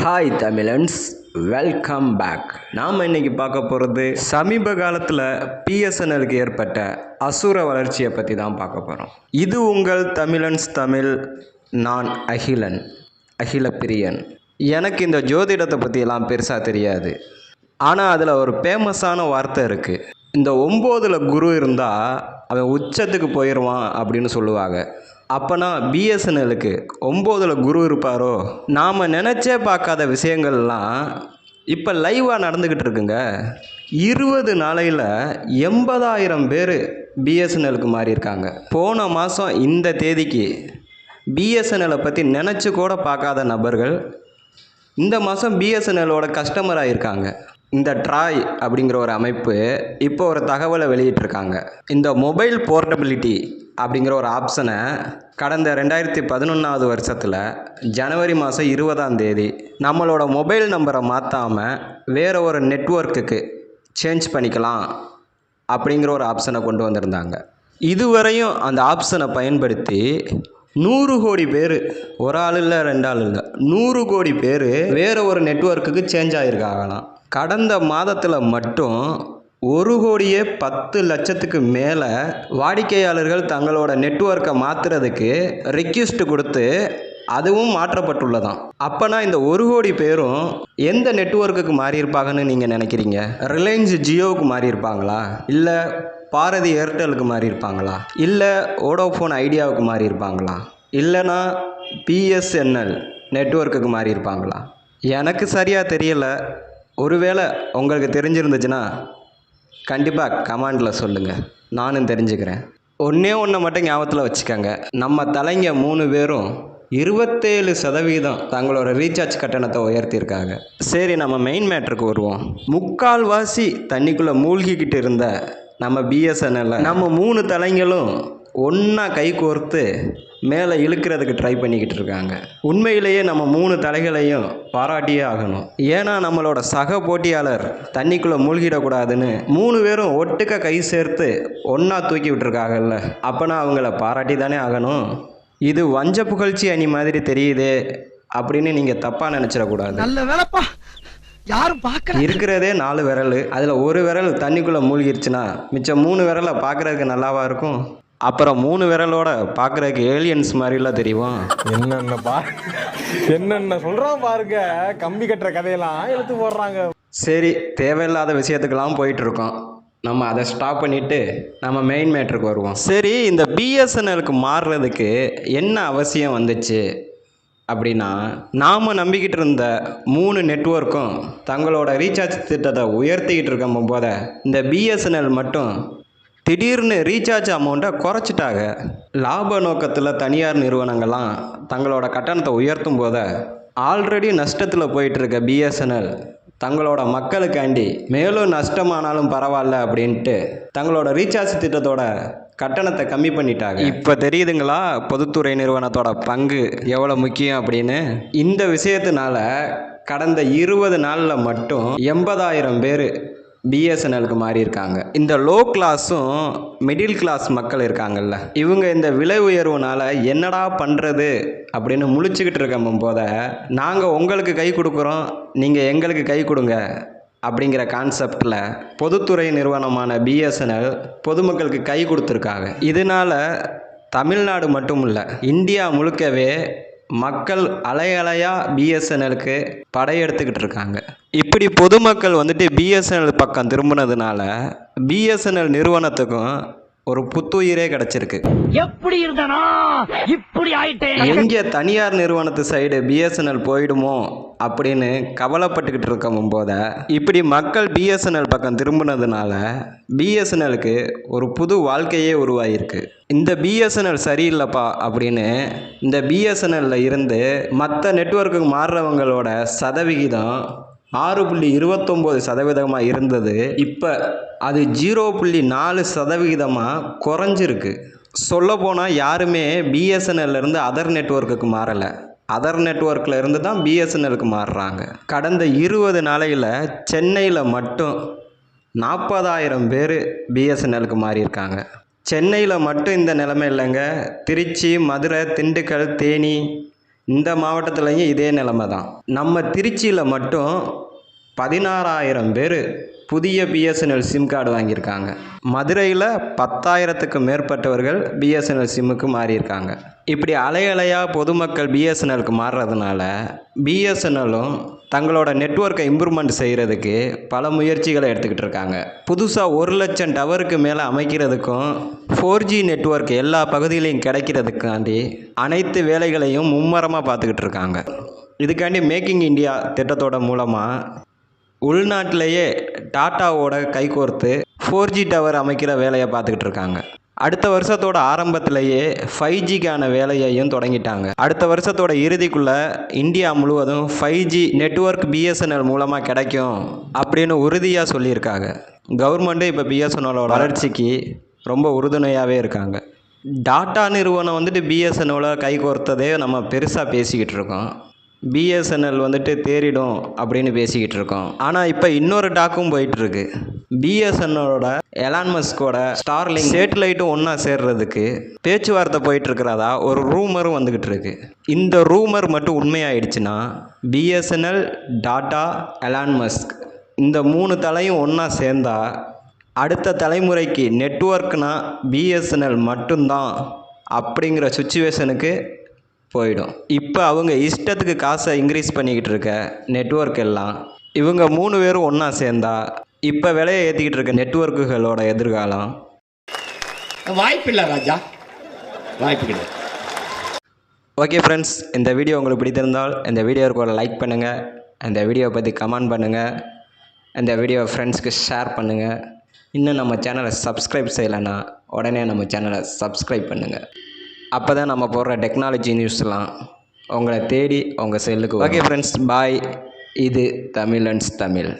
Hi Tamizhans. Welcome back நாம் இன்னைக்கு பார்க்க போகிறது சமீப காலத்தில் பிஎஸ்என்எலுக்கு ஏற்பட்ட அசுர வளர்ச்சியை பற்றி தான் பார்க்க போகிறோம் இது உங்கள் தமிழன்ஸ் தமிழ் நான் அகிலன் அகில பிரியன் எனக்கு இந்த ஜோதிடத்தை பற்றியெல்லாம் பெருசாக தெரியாது. ஆனால் அதில் ஒரு ஃபேமஸான வார்த்தை இருக்குது இந்த ஒம்போதில் குரு இருந்தால் அவன் உச்சத்துக்கு போயிடுவான் அப்படின்னு சொல்லுவாங்க. அப்போனா பிஎஸ்என்எலுக்கு ஒம்போதில் குரு இருப்பாரோ? நாம் நினச்சே பார்க்காத விஷயங்கள்லாம் இப்போ லைவாக நடந்துக்கிட்டு இருக்குங்க. இருபது நாளையில் எண்பதாயிரம் பேர் பிஎஸ்என்எலுக்கு மாறியிருக்காங்க. போன மாதம் இந்த தேதிக்கு பிஎஸ்என்எலை பற்றி நினச்சி கூட பார்க்காத நபர்கள் இந்த மாதம் பிஎஸ்என்எலோட கஸ்டமர் ஆகியிருக்காங்க இந்த ட்ராய் அப்படிங்கிற ஒரு அமைப்பு இப்போ ஒரு தகவலை வெளியிட்டிருக்காங்க. இந்த மொபைல் போர்ட்டபிலிட்டி அப்படிங்கிற ஒரு ஆப்ஷனை கடந்த ரெண்டாயிரத்தி பதினொன்றாவது வருஷத்தில் ஜனவரி மாதம் இருபதாம் தேதி நம்மளோட மொபைல் நம்பரை மாற்றாமல் வேறு ஒரு நெட்வொர்க்குக்கு சேஞ்ச் பண்ணிக்கலாம் அப்படிங்கிற ஒரு ஆப்ஷனை கொண்டு வந்திருந்தாங்க. இதுவரையும் அந்த ஆப்ஷனை பயன்படுத்தி நூறு கோடி பேர் ஒரு ஆள் இல்லை ரெண்டு ஆள் இல்லை நூறு கோடி பேர் வேறு ஒரு நெட்வொர்க்குக்கு சேஞ்ச் ஆகியிருக்காங்களாம் கடந்த மாதத்தில் மட்டும் ஒரு கோடியே பத்து லட்சத்துக்கு மேலே வாடிக்கையாளர்கள் தங்களோட நெட்வொர்க்கை மாற்றுறதுக்கு ரிக்வெஸ்ட் கொடுத்து அதுவும் மாற்றப்பட்டுள்ளதாம். அப்போனா இந்த ஒரு கோடி பேரும் எந்த நெட்வொர்க்குக்கு மாறியிருப்பாங்கன்னு நீங்கள் நினைக்கிறீங்க? ரிலையன்ஸ் ஜியோவுக்கு மாறியிருப்பாங்களா? இல்லை பாரதி ஏர்டெலுக்கு மாறியிருப்பாங்களா? இல்லை ஓடோஃபோன் ஐடியாவுக்கு மாறியிருப்பாங்களா? இல்லைனா பிஎஸ்என்எல் நெட்வொர்க்குக்கு மாறியிருப்பாங்களா? எனக்கு சரியாக தெரியல. ஒருவேளை உங்களுக்கு தெரிஞ்சிருந்துச்சுன்னா கண்டிப்பாக கமெண்டில் சொல்லுங்கள் நானும் தெரிஞ்சுக்கிறேன். ஒன்றே ஒன்றை மட்டும் ஞாபகத்தில் வச்சுக்கோங்க. நம்ம தலைங்க மூணு பேரும் இருபத்தேழு சதவீதம் தங்களோட ரீசார்ஜ் கட்டணத்தை உயர்த்தியிருக்காங்க. சரி நம்ம மெயின் மேட்ருக்கு வருவோம். முக்கால்வாசி தண்ணிக்குள்ளே மூழ்கிக்கிட்டு இருந்த நம்ம பிஎஸ்என்எல்ல நம்ம மூணு தலைங்களும் ஒன்றா கை கோர்த்து மேலே இழுக்கிறதுக்கு ட்ரை பண்ணிக்கிட்டு இருக்காங்க. உண்மையிலேயே நம்ம மூணு தலைகளையும் பாராட்டியே ஆகணும். ஏன்னா நம்மளோட சக போட்டியாளர் தண்ணிக்குள்ளே மூழ்கிடக்கூடாதுன்னு மூணு பேரும் ஒட்டுக்க கை சேர்த்து ஒன்றா தூக்கி விட்டுருக்காங்கல்ல. அப்போனா அவங்கள பாராட்டி தானே ஆகணும். இது வஞ்ச புகழ்ச்சி அணி மாதிரி தெரியுதே அப்படின்னு நீங்கள் தப்பாக நினச்சிடக்கூடாது. நல்ல வேலைப்பா. யாரும் பார்க்கல. இருக்கிறதே நாலு விரல். அதில் ஒரு விரல் தண்ணிக்குள்ளே மூழ்கிருச்சுன்னா மிச்சம் மூணு விரலை பார்க்குறதுக்கு நல்லாவா இருக்கும்? அப்புறம் மூணு விரலோட பார்க்குறதுக்கு ஏலியன்ஸ் மாதிரிலாம் தெரியும்? என்னென்ன பா என்னென்ன சொல்றான் பாருங்க. கம்பி கட்டுற கதையெல்லாம் இழுத்து போடுறாங்க. சரி தேவையில்லாத விஷயத்துக்கெல்லாம் போயிட்டு இருக்கோம் நம்ம அதை ஸ்டாப் பண்ணிவிட்டு நம்ம மெயின் மேட்ருக்கு வருவோம். சரி இந்த பிஎஸ்என்எலுக்கு மாறுறதுக்கு என்ன அவசியம் வந்துச்சு? அப்படின்னா நாம் நம்பிக்கிட்டு இருந்த மூணு நெட்வொர்க்கும் தங்களோட ரீசார்ஜ் திட்டத்தை உயர்த்திக்கிட்டு இருக்கும் போத இந்த பிஎஸ்என்எல் மட்டும் திடீர்னு ரீசார்ஜ் அமௌண்ட்டை குறைச்சிட்டாங்க. லாப நோக்கத்தில் தனியார் நிறுவனங்கள்லாம் தங்களோட கட்டணத்தை உயர்த்தும் போத ஆல்ரெடி நஷ்டத்தில் போயிட்டுருக்க பிஎஸ்என்எல் தங்களோட மக்களுக்காண்டி மேலும் நஷ்டமானாலும் பரவாயில்ல அப்படின்ட்டு தங்களோட ரீசார்ஜ் திட்டத்தோட கட்டணத்தை கம்மி பண்ணிட்டாங்க. இப்போ தெரியுதுங்களா? பொதுத்துறை நிறுவனத்தோட பங்கு எவ்வளோ முக்கியம் அப்படின்னு? இந்த விஷயத்தினால கடந்த இருபது நாளில் மட்டும் எண்பதாயிரம் பேர் பிஎஸ்என்எலுக்கு மாறியிருக்காங்க இந்த லோ கிளாஸும் மிடில் கிளாஸ் மக்கள் இருக்காங்கல்ல. இவங்க இந்த விலை உயர்வுனால என்னடா பண்ணுறது அப்படின்னு முழிச்சுக்கிட்டு இருக்கும் போத நாங்கள் உங்களுக்கு கை கொடுக்குறோம் நீங்கள் எங்களுக்கு கை கொடுங்க அப்படிங்கிற கான்செப்டில் பொதுத்துறை நிறுவனமான பிஎஸ்என்எல் பொதுமக்களுக்கு கை கொடுத்துருக்காங்க. இதனால் தமிழ்நாடு மட்டும் இல்லை இந்தியா முழுக்கவே மக்கள் அலை அலையாக பிஎஸ்என்எலுக்கு படையெடுத்துக்கிட்டு இருக்காங்க இப்படி பொதுமக்கள் வந்துட்டு பிஎஸ்என்எல் பக்கம் திரும்பினதுனால பிஎஸ்என்எல் நிறுவனத்துக்கும் ஒரு புத்துயிரே கிடச்சிருக்கு. எப்படி இருந்தனா? இப்படி ஆயிட்டேன். எங்கே தனியார் நிறுவனத்து சைடு பிஎஸ்என்எல் போயிடுமோ அப்படின்னு கவலைப்பட்டுக்கிட்டு இருக்கும் போத இப்படி மக்கள் பிஎஸ்என்எல் பக்கம் திரும்பினதுனால பிஎஸ்என்எலுக்கு ஒரு புது வாழ்க்கையே உருவாகிருக்கு இந்த பிஎஸ்என்எல் சரியில்லைப்பா அப்படின்னு இந்த பிஎஸ்என்எல்ல இருந்து மற்ற நெட்வொர்க்குக்கு மாறுறவங்களோட சதவிகிதம் ஆறு புள்ளி இருபத்தொம்போது சதவீதமாக இருந்தது. இப்போ அது ஜீரோ புள்ளி நாலு சதவிகிதமாக குறைஞ்சிருக்கு. சொல்லப்போனால் யாருமே பிஎஸ்என்எல்லேருந்து அதர் நெட்வொர்க்குக்கு மாறலை. அதர் நெட்ஒர்க்கில் இருந்து தான் பிஎஸ்என்எலுக்கு மாறுறாங்க. கடந்த இருபது நாளையில் சென்னையில் மட்டும் நாற்பதாயிரம் பேர் பிஎஸ்என்எலுக்கு மாறியிருக்காங்க. சென்னையில் மட்டும் இந்த நிலைமை இல்லைங்க. திருச்சி மதுரை திண்டுக்கல் தேனி இந்த மாவட்டத்துலேயும் இதே நிலைமை தான். நம்ம திருச்சியில் மட்டும் பதினாறாயிரம் பேர் புதிய பிஎஸ்என்எல் சிம் கார்டு வாங்கியிருக்காங்க. மதுரையில் பத்தாயிரத்துக்கு மேற்பட்டவர்கள் பிஎஸ்என்எல் சிம்முக்கு மாறியிருக்காங்க. இப்படி அலை அலையாக பொதுமக்கள் பிஎஸ்என்எலுக்கு மாறுறதுனால பிஎஸ்என்எல்லும் தங்களோட நெட்வொர்க்கை இம்ப்ரூவ்மெண்ட் செய்கிறதுக்கு பல முயற்சிகளை எடுத்துக்கிட்டு இருக்காங்க. புதுசாக ஒரு லட்சம் டவருக்கு மேலே அமைக்கிறதுக்கும் ஃபோர் ஜி நெட்வொர்க் எல்லா பகுதியிலையும் கிடைக்கிறதுக்காண்டி அனைத்து வேலைகளையும் மும்மரமாக பார்த்துக்கிட்டு இருக்காங்க. இதுக்காண்டி மேக்கிங் இந்தியா திட்டத்தோட மூலமாக உள்நாட்டிலேயே டாட்டாவோட கைகோர்த்து ஃபோர் ஜி டவர் அமைக்கிற வேலையை பார்த்துக்கிட்டு இருக்காங்க. அடுத்த வருஷத்தோட ஆரம்பத்திலேயே ஃபைவ் ஜிக்கான வேலையையும் தொடங்கிட்டாங்க. அடுத்த வருஷத்தோட இறுதிக்குள்ளே இந்தியா முழுவதும் ஃபைவ் ஜி நெட்ஒர்க் பிஎஸ்என்எல் மூலமாக கிடைக்கும் அப்படின்னு உறுதியாக சொல்லியிருக்காங்க. கவர்மெண்ட்டு இப்போ பிஎஸ்என்எலோட வளர்ச்சிக்கு ரொம்ப உறுதுணையாகவே இருக்காங்க. டாட்டா நிறுவனம் வந்துட்டு பிஎஸ்என்எலை கைகோர்த்ததே நம்ம பெருசாக பேசிக்கிட்டு இருக்கோம். பிஎஸ்என்எல் வந்துட்டு தேறிடும் அப்படின்னு பேசிக்கிட்டு இருக்கோம். ஆனால் இப்போ இன்னொரு டாக்கும் போயிட்டுருக்கு. பிஎஸ்என்எலோட எலான்மஸ்கோட ஸ்டார்லிங் சேட்டலைட்டும் ஒன்றா சேர்றதுக்கு பேச்சுவார்த்தை போயிட்டுருக்கிறதா ஒரு ரூமரும் வந்துக்கிட்டு இருக்கு இந்த ரூமர் மட்டும் உண்மையாயிடுச்சுன்னா பிஎஸ்என்எல் டாட்டா எலான்மஸ்க் இந்த மூணு தலையும் ஒன்றா சேர்ந்தா அடுத்த தலைமுறைக்கு நெட்ஒர்க்னால் பிஎஸ்என்எல் மட்டும்தான் அப்படிங்கிற சுச்சுவேஷனுக்கு போயிடும். இப்போ அவங்க இஷ்டத்துக்கு காசை இன்க்ரீஸ் பண்ணிக்கிட்டு இருக்க நெட்வொர்க் எல்லாம் இவங்க மூணு பேரும் ஒன்றா சேர்ந்தா இப்போ விலையை ஏற்றிக்கிட்டு இருக்க நெட்வொர்க்குகளோட எதிர்காலம்? வாய்ப்பில்லை ராஜா. வாய்ப்பு கிடையாது. ஓகே ஃப்ரெண்ட்ஸ் இந்த வீடியோ உங்களுக்கு பிடித்திருந்தால் இந்த வீடியோவுக்கு ஒரு லைக் பண்ணுங்கள் இந்த வீடியோவை பற்றி கமெண்ட் பண்ணுங்கள் இந்த வீடியோவை ஃப்ரெண்ட்ஸ்க்கு ஷேர் பண்ணுங்கள் இன்னும் நம்ம சேனலை சப்ஸ்கிரைப் செய்யலைன்னா உடனே நம்ம சேனலை சப்ஸ்கிரைப் பண்ணுங்கள் அப்போ தான் நம்ம போடுற டெக்னாலஜி நியூஸ்லாம் உங்களை தேடி உங்கள் செல்லுக்கு ஓகே ஃப்ரெண்ட்ஸ் பாய் இது தமிழன்ஸ் தமிழ்.